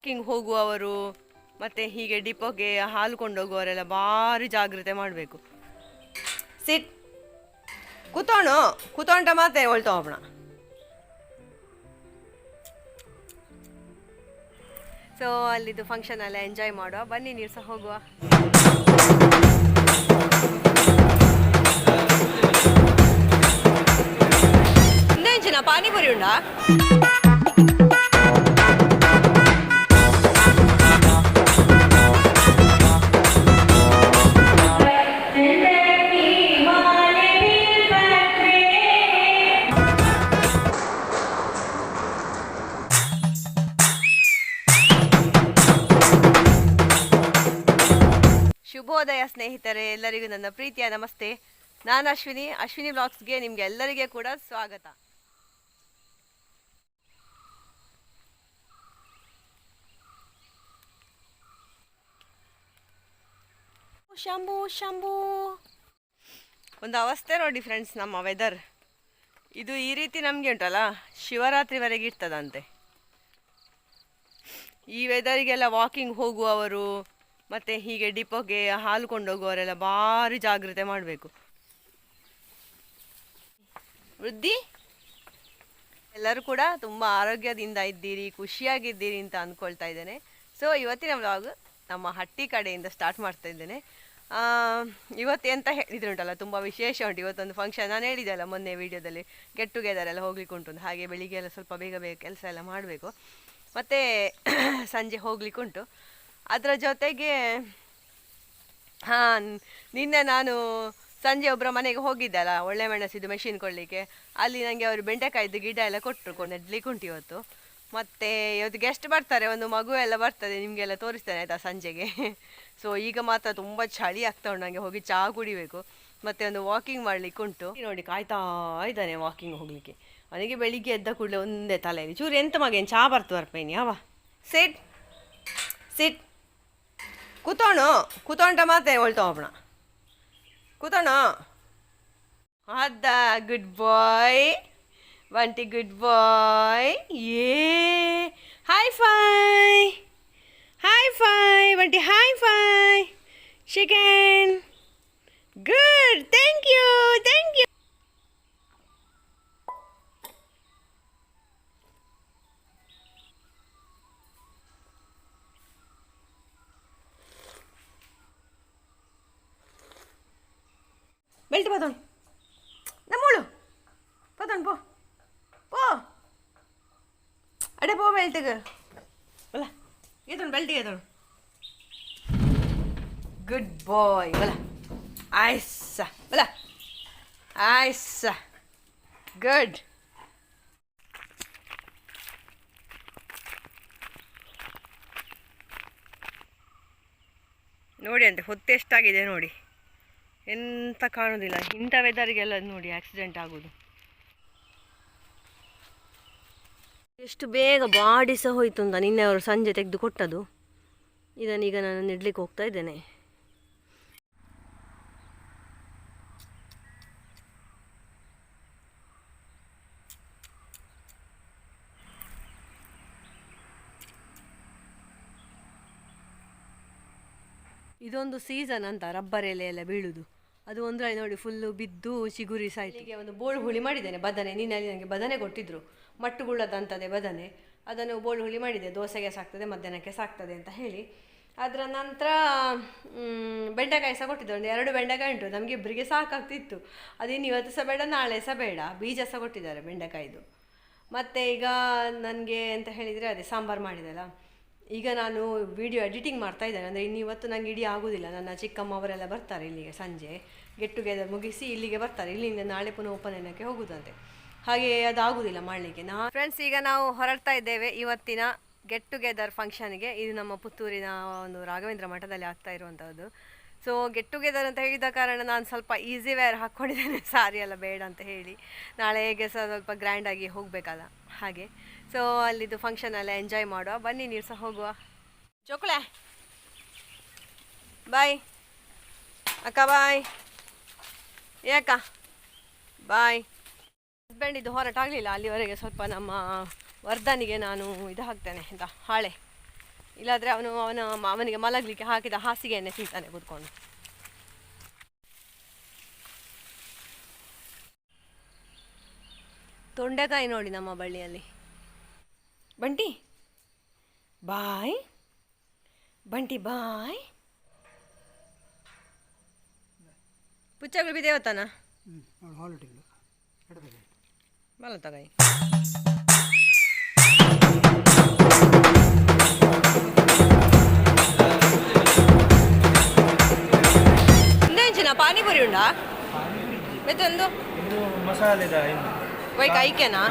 Walking ಹೋಗುವವರು, ಮತ್ತು ಹೀಗೆ ಡಿಪೋಗೆ ಹಾಲು ಕೊಂಡೋಗುವವರೆಲ್ಲ ಭಾರಿ ಜಾಗ್ರತೆ ಮಾಡಬೇಕು. ಸಿಟ್. ಕೂತೋಣು. ಕೂತೋಂಟ ಮಾತೆ ಹೊಳ್ತಾ ಹೋಗೋಣ ಸೊ ಅಲ್ಲಿದ್ದು ಫಂಕ್ಷನ್ ಎಲ್ಲ ಎಂಜಾಯ್ ಮಾಡುವ. ಬನ್ನಿ ನೀವು ಸಹ ಹೋಗುವ ಪಾನಿಪುರಿ ಉಂಡಾ? ಶುಭೋದಯ ಸ್ನೇಹಿತರೆ ಎಲ್ಲರಿಗೂ ನನ್ನ ಪ್ರೀತಿಯ ನಮಸ್ತೆ. ನಾನು ಅಶ್ವಿನಿ. ಅಶ್ವಿನಿ ಬ್ಲಾಗ್ಸ್ಗೆ ನಿಮ್ಗೆ ಎಲ್ಲರಿಗೆ ಕೂಡ ಸ್ವಾಗತ. ಶಂಭು ಶಂಭು. ಒಂದು ಅವಸ್ಥೆ ನೋಡಿ ಫ್ರೆಂಡ್ಸ್ ನಮ್ಮ ವೆದರ್ ಇದು ಈ ರೀತಿ ನಮಗೆ ಉಂಟಲ್ಲ ಶಿವರಾತ್ರಿವರೆಗೆ ಇರ್ತದಂತೆ. ಈ ವೆದರಿಗೆಲ್ಲ ವಾಕಿಂಗ್ ಹೋಗುವವರು ಮತ್ತು ಹೀಗೆ ಡಿಪೋಗೆ ಹಾಲು ಕೊಂಡೋಗುವವರೆಲ್ಲ ಭಾರಿ ಜಾಗ್ರತೆ ಮಾಡಬೇಕು. ವೃದ್ಧಿ, ಎಲ್ಲರೂ ಕೂಡ ತುಂಬ ಆರೋಗ್ಯದಿಂದ ಇದ್ದೀರಿ, ಖುಷಿಯಾಗಿದ್ದೀರಿ ಅಂತ ಅಂದ್ಕೊಳ್ತಾ ಇದ್ದೇನೆ. ಸೊ ಇವತ್ತಿನ ವ್ಲಾಗ್ ನಮ್ಮ ಹಟ್ಟಿ ಕಡೆಯಿಂದ ಸ್ಟಾರ್ಟ್ ಮಾಡ್ತಾ ಇದ್ದೇನೆ. ಇವತ್ತು ಎಂತ ಹೇಳಿದ್ರುಂಟಲ್ಲ, ತುಂಬ ವಿಶೇಷ ಉಂಟು. ಇವತ್ತೊಂದು ಫಂಕ್ಷನ್ ನಾನು ಹೇಳಿದೆ ಅಲ್ಲ ಮೊನ್ನೆ ವಿಡಿಯೋದಲ್ಲಿ ಗೆಟ್ ಟುಗೆದರ್ ಎಲ್ಲ ಹೋಗ್ಲಿಕ್ಕೆ ಉಂಟು. ಹಾಗೆ ಬೆಳಿಗ್ಗೆ ಎಲ್ಲ ಸ್ವಲ್ಪ ಬೇಗ ಬೇಗ ಕೆಲಸ ಎಲ್ಲ ಮಾಡಬೇಕು. ಮತ್ತು ಸಂಜೆ ಹೋಗ್ಲಿಕ್ಕೆ ಉಂಟು. ಅದರ ಜೊತೆಗೆ, ಹಾಂ, ನಿನ್ನೆ ನಾನು ಸಂಜೆ ಒಬ್ಬರ ಮನೆಗೆ ಹೋಗಿದ್ದಲ್ಲ, ಒಳ್ಳೆ ಮೆಣಸಿದ್ದು ಮೆಷಿನ್ ಕೊಡಲಿಕ್ಕೆ ಅಲ್ಲಿ ನನಗೆ ಅವರು ಬೆಂಡೆಕಾಯಿದ್ದು ಗಿಡ ಎಲ್ಲ ಕೊಟ್ಟರು ನೆಡ್ಲಿಕ್ಕೆ ಉಂಟು ಇವತ್ತು. ಮತ್ತು ಇವತ್ತು ಗೆಸ್ಟ್ ಬರ್ತಾರೆ, ಒಂದು ಮಗು ಎಲ್ಲ ಬರ್ತದೆ, ನಿಮಗೆಲ್ಲ ತೋರಿಸ್ತೇನೆ ಆಯಿತಾ ಸಂಜೆಗೆ. ಸೊ ಈಗ ಮಾತ್ರ ತುಂಬ ಚಳಿ ಆಗ್ತಾ ಉಂಟು ನನಗೆ ಹೋಗಿ ಚಹಾ ಕುಡಿಬೇಕು. ಮತ್ತು ಒಂದು ವಾಕಿಂಗ್ ಮಾಡಲಿಕ್ಕೆ ಉಂಟು. ನೋಡಿ, ಕಾಯ್ತಾ ಇದ್ದಾನೆ ವಾಕಿಂಗ್ ಹೋಗಲಿಕ್ಕೆ. ಅವನಿಗೆ ಬೆಳಿಗ್ಗೆ ಎದ್ದ ಕೂಡಲೇ ಒಂದೇ ತಲೆಯಲ್ಲಿ, ಚೂರು ಎಂತ ಮಗೇನು ಚಹಾ ಬರ್ತು ಬರ್ಪೇನಿ ಅವ ಸಿಟ್ ಸಿಟ್ ಕೂತೋಣು ಕೂತೋಂಟ ಮಾತೆ ಒಳ್ತಾ ಹೋಗೋಣ ಕೂತೋಣ. ಅದ ಗುಡ್ ಬಾಯ್ ಬಂಟಿ ಗುಡ್ ಬಾಯ್ ಏ hi fi hi fi Bunty hi fi chicken good thank you thank you ನಮ್ಮಳು ಪದೋಣ ಪೋ ಪೋ ಅಡೆ ಪೋ ಬೆಲ್ಟಿಗ ಅಲ್ಲ ಏತೋಣ ಬೆಲ್ಟ್ ಏತೋಣ ಗುಡ್ ಬಾಯ್ ಅಲ್ಲ ಆಯ್ಸ ಅಲ್ಲ ಆಯ್ಸ. ಗುಡ್ ನೋಡಿ ಅಂತೆ, ಹೊತ್ತೆಷ್ಟಾಗಿದೆ ನೋಡಿ. ಎಂತ ಕಾಣೋದಿಲ್ಲ. ಇಂಥ ವೆದರಿಗೆಲ್ಲ ನೋಡಿ ಆಕ್ಸಿಡೆಂಟ್ ಆಗೋದು. ಎಷ್ಟು ಬೇಗ ಬಾಡಿ ಸಹ ಹೋಯ್ತು ಅಂತ ನಿನ್ನೆ ಅವರು ಸಂಜೆ ತೆಗೆದು ಕೊಟ್ಟದು ಇದನ್ನೀಗ ನಾನು ನೆಡ್ಲಿಕ್ಕೆ ಹೋಗ್ತಾ ಇದ್ದೇನೆ. ಇದೊಂದು ಸೀಸನ್ ಅಂತ ರಬ್ಬರ್ ಎಲೆ ಎಲ್ಲ ಬೀಳುದು. ಅದು ಒಂದು ನೋಡಿ ಫುಲ್ಲು ಬಿದ್ದು ಚಿಗುರಿ ಸಾಯ್ತಿಗೆ ಒಂದು ಬೋಳು ಹುಳಿ ಮಾಡಿದ್ದೇನೆ ಬದನೆ ನಿನ್ನಲ್ಲಿ ನನಗೆ ಬದನೆ ಕೊಟ್ಟಿದ್ರು. ಮಟ್ಟುಗುಳ್ಳದಂತದೆ ಬದನೆ. ಅದನ್ನು ಬೋಳು ಹುಳಿ ಮಾಡಿದೆ, ದೋಸೆಗೆ ಸಾಕ್ತದೆ, ಮಧ್ಯಾಹ್ನಕ್ಕೆ ಸಾಕ್ತದೆ ಅಂತ ಹೇಳಿ. ಅದರ ನಂತರ ಬೆಂಡೆಕಾಯಿ ಸಹ ಕೊಟ್ಟಿದ್ದರು ಒಂದು ಎರಡು ಬೆಂಡೆಕಾಯಿ ಉಂಟು. ನಮಗೆ ಇಬ್ಬರಿಗೆ ಸಾಕಾಗ್ತಿತ್ತು. ಅದಿನ್ನು ಇವತ್ತು ಸಹ ಬೇಡ, ನಾಳೆ ಸಹ ಬೇಡ. ಬೀಜ ಸಹ ಕೊಟ್ಟಿದ್ದಾರೆ ಬೆಂಡೆಕಾಯಿದು. ಮತ್ತು ಈಗ ನನಗೆ ಅಂತ ಹೇಳಿದರೆ ಅದೇ ಸಾಂಬಾರು ಮಾಡಿದೆಲ್ಲ. ಈಗ ನಾನು ವಿಡಿಯೋ ಎಡಿಟಿಂಗ್ ಮಾಡ್ತಾ ಇದ್ದೇನೆ. ಅಂದರೆ ಇನ್ನು ಇವತ್ತು ನನಗೆ ಇಡೀ ಆಗೋದಿಲ್ಲ. ನನ್ನ ಚಿಕ್ಕಮ್ಮ ಅವರೆಲ್ಲ ಬರ್ತಾರೆ ಇಲ್ಲಿಗೆ ಸಂಜೆ. ಗೆಟ್ ಟುಗೆದರ್ ಮುಗಿಸಿ ಇಲ್ಲಿಗೆ ಬರ್ತಾರೆ. ಇಲ್ಲಿಂದ ನಾಳೆ ಪುನಃ ಉಪನಯನಕ್ಕೆ ಹೋಗುದಂತೆ. ಹಾಗೆ ಅದು ಆಗುದಿಲ್ಲ ಮಾಡಲಿಕ್ಕೆ. ನಾ ಫ್ರೆಂಡ್ಸ್ ಈಗ ನಾವು ಹೊರಡ್ತಾ ಇದ್ದೇವೆ. ಇವತ್ತಿನ ಗೆಟ್ ಟುಗೆದರ್ ಫಂಕ್ಷನ್ಗೆ ಇದು ನಮ್ಮ ಪುತ್ತೂರಿನ ಒಂದು ರಾಘವೇಂದ್ರ ಮಠದಲ್ಲಿ ಆಗ್ತಾ ಇರುವಂಥದ್ದು ಸೊ ಗೆಟ್ ಟುಗೆದರ್ ಅಂತ ಹೇಳಿದ ಕಾರಣ ನಾನು ಸ್ವಲ್ಪ ಈಸಿ ವೇರ್ ಹಾಕ್ಕೊಂಡಿದ್ದೇನೆ ಸಾರಿ ಎಲ್ಲ ಬೇಡ ಅಂತ ಹೇಳಿ. ನಾಳೆ ಹೇಗೆ ಸಹ ಸ್ವಲ್ಪ ಗ್ರ್ಯಾಂಡಾಗಿ ಹೋಗಬೇಕಲ್ಲ. ಹಾಗೆ. ಸೊ ಅಲ್ಲಿದ್ದು ಫಂಕ್ಷನ್ ಎಲ್ಲ ಎಂಜಾಯ್ ಮಾಡುವ. ಬನ್ನಿ ನೀವು ಸಹ ಹೋಗುವ. ಚೋಕುಳೆ ಬಾಯ್ ಅಕ್ಕ ಬಾಯ್ ಏಕ ಬಾಯ್ ಹಸ್ಬೆಂಡ್ ಇದು ಹೊರಟಾಗಲಿಲ್ಲ ಅಲ್ಲಿವರೆಗೆ ಸ್ವಲ್ಪ ನಮ್ಮ ವರ್ಧನಿಗೆ ನಾನು ಇದು ಹಾಕ್ತೇನೆ ಅಂತ ಹಾಳೆ. ಇಲ್ಲಾದರೆ ಅವನು, ಅವನ ಅವನಿಗೆ ಮಲಗಲಿಕ್ಕೆ ಹಾಕಿದ ಹಾಸಿಗೆಯನ್ನೇ ತಿಂತಾನೆ ಕೂತ್ಕೊಂಡು. ತೊಂಡೆಕಾಯಿ ನೋಡಿ ನಮ್ಮ ಬಳ್ಳಿಯಲ್ಲಿ. ಬಂಟಿ. ಬಾಯ್. ಬಂಟಿ ಬಾಯ್. ಪುಚ್ಚಗಳು ಬಿದ್ದೇವತ್ತಾನ ಹ್ಞೂ ಅವಳು ಹಾಲು ಇಟ್ಟಿಲ್ಲ ಎಡಗಡೆ ಬಲ ತಗೈ ಇಂದೆಂಚಿನ ಪಾನಿಪುರಿ ಉಂಡಾ? ಮತ್ತೊಂದು? ಮಸಾಲೆ ವೈಕ್ ಐಕ್ಯನಾ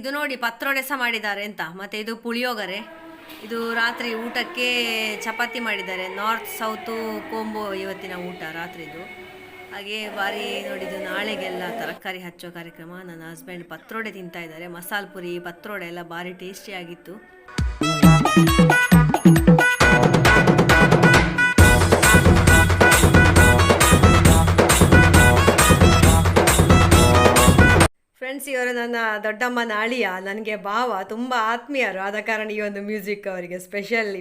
ಇದು ನೋಡಿ ಪತ್ರೊಡೆ ಸಹ ಮಾಡಿದ್ದಾರೆ ಅಂತ. ಮತ್ತೆ ಇದು ಪುಳಿಯೋಗರೆ. ಇದು ರಾತ್ರಿ ಊಟಕ್ಕೆ ಚಪಾತಿ ಮಾಡಿದ್ದಾರೆ. ನಾರ್ತ್ ಸೌತು ಕೋಂಬೋ ಇವತ್ತಿನ ಊಟ ರಾತ್ರಿದು. ಹಾಗೆ ಬಾರಿ ನೋಡಿದ್ದು ನಾಳೆಗೆಲ್ಲ ತರಕಾರಿ ಹಚ್ಚೋ ಕಾರ್ಯಕ್ರಮ. ನನ್ನ ಹಸ್ಬೆಂಡ್ ಪತ್ರೊಡೆ ತಿಂತಾ ಇದ್ದಾರೆ. ಮಸಾಲ ಪುರಿ, ಪತ್ರೊಡೆ ಎಲ್ಲ ಭಾರಿ ಟೇಸ್ಟಿ ಇವರು ನನ್ನ ದೊಡ್ಡಮ್ಮನ ಅಳಿಯ ನನಗೆ ಭಾವ ತುಂಬಾ ಆತ್ಮೀಯರು. ಆದ ಕಾರಣ ಈ ಒಂದು ಮ್ಯೂಸಿಕ್ ಅವರಿಗೆ ಸ್ಪೆಷಲಿ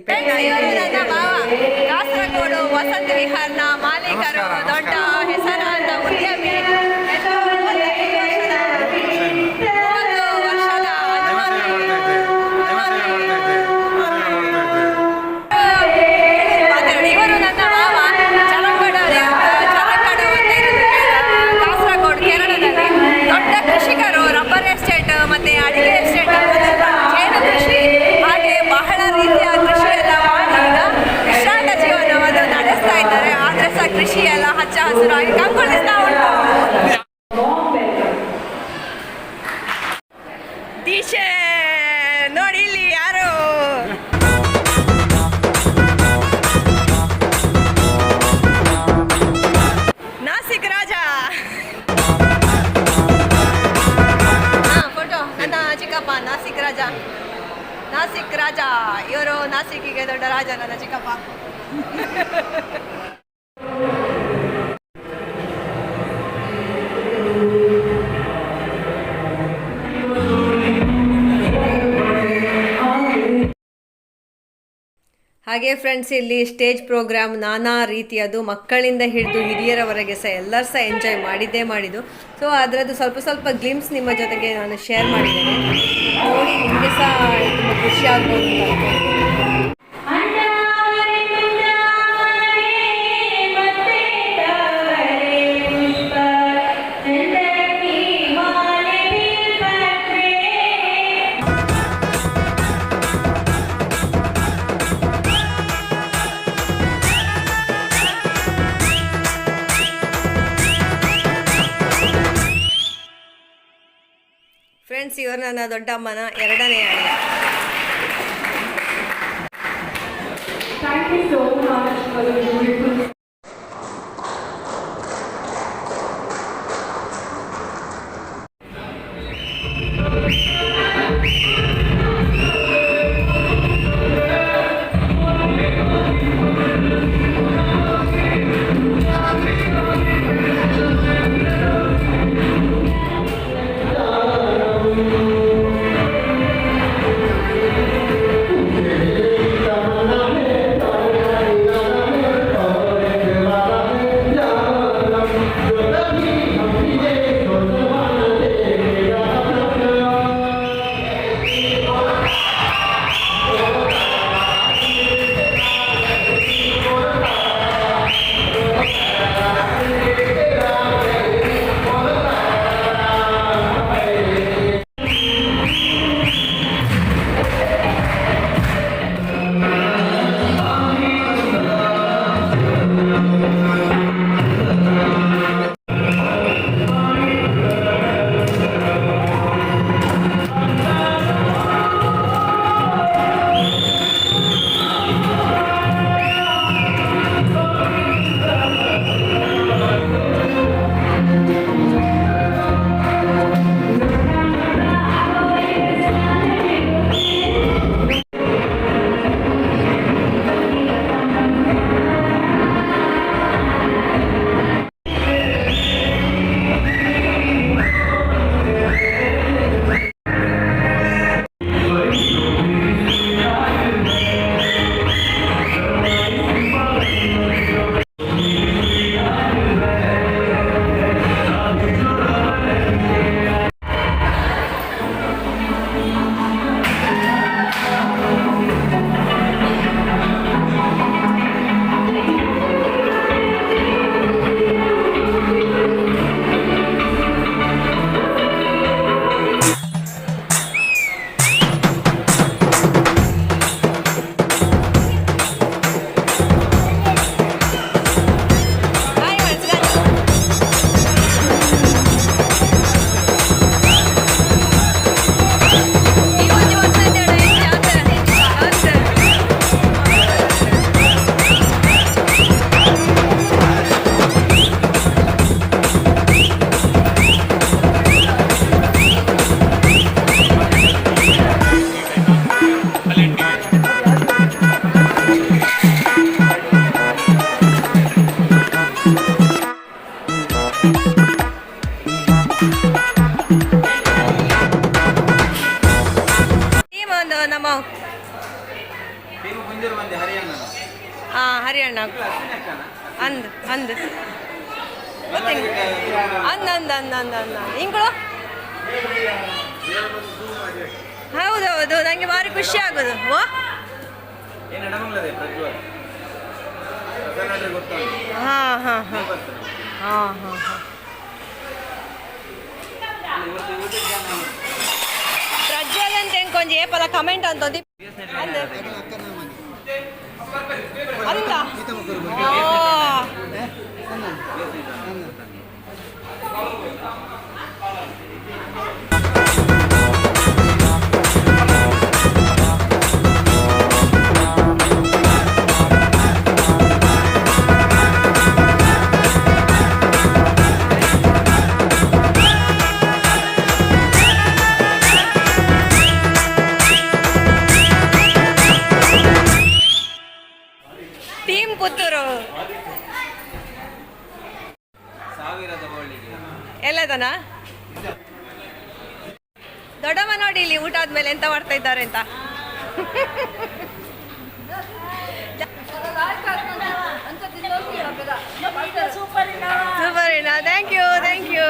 ಕಾಸರಗೋಡು ವಸಂತ ವಿಹಾರ್ನ ಮಾಲೀಕರು ದೊಡ್ಡ ಹೆಸರಾದ ಉದ್ಯಮಿ. ಹಚ್ಚ ಹಸಿರಾಗಿ ಕಂಗೊಳಿಸ್ತಾ ಉಂಟು ದಿಶೆ ನೋಡಿ ಇಲ್ಲಿ ಫೋಟೋ ನನ್ನ ಚಿಕ್ಕಪ್ಪ, ನಾಸಿಕ್ ರಾಜ. ನಾಸಿಕ್ ರಾಜ. ಇವರು ನಾಸಿಕ್ಕಿಗೆ ದೊಡ್ಡ ರಾಜ ನನ್ನ ಚಿಕ್ಕಪ್ಪ. ಹಾಗೆ ಫ್ರೆಂಡ್ಸ್ ಇಲ್ಲಿ ಸ್ಟೇಜ್ ಪ್ರೋಗ್ರಾಮ್ ನಾನಾ ರೀತಿಯದು ಮಕ್ಕಳಿಂದ ಹಿಡಿದು ಹಿರಿಯರವರೆಗೆ ಸಹ ಎಲ್ಲರೂ ಸಹ ಎಂಜಾಯ್ ಮಾಡಿದ್ದೇ ಮಾಡಿದ್ದು. ಸೊ ಅದರದ್ದು ಸ್ವಲ್ಪ ಸ್ವಲ್ಪ ಗ್ಲಿಮ್ಸ್ ನಿಮ್ಮ ಜೊತೆಗೆ ನಾನು ಶೇರ್ ಮಾಡಿದ್ದೇನೆ. ನೋಡಿ, ನಿಮಗೆ ಸಹ ತುಂಬ ಖುಷಿ ಆಗ್ಬೋದು ಅಂತ ಇವರು ನನ್ನ ದೊಡ್ಡಮ್ಮನ ಎರಡನೇ ಅಳಿಯ. ನಮ್ಮ ಅಂದ ಅಂದ. ಹೌದು ಹೌದೌದು ನನಗೆ ಭಾರಿ ಖುಷಿ ಆಗೋದು. ಓ ಹಾ ಹಾಂ ಹಾಂ. ಹಾಂ ಹಾಂ ಹಾಂ. ప్రజ్వల్ అంటే ఇంకొంచెం చెప్పదా కమెంట్ అంత అందా ಎಲ್ಲದನ? ದೊಡ್ಡಮ್ಮ ನೋಡಿ ಇಲ್ಲಿ ಊಟ ಆದ್ಮೇಲೆ ಎಂತ ಮಾಡ್ತಾ ಇದ್ದಾರೆ ಅಂತ. Super thank you thank you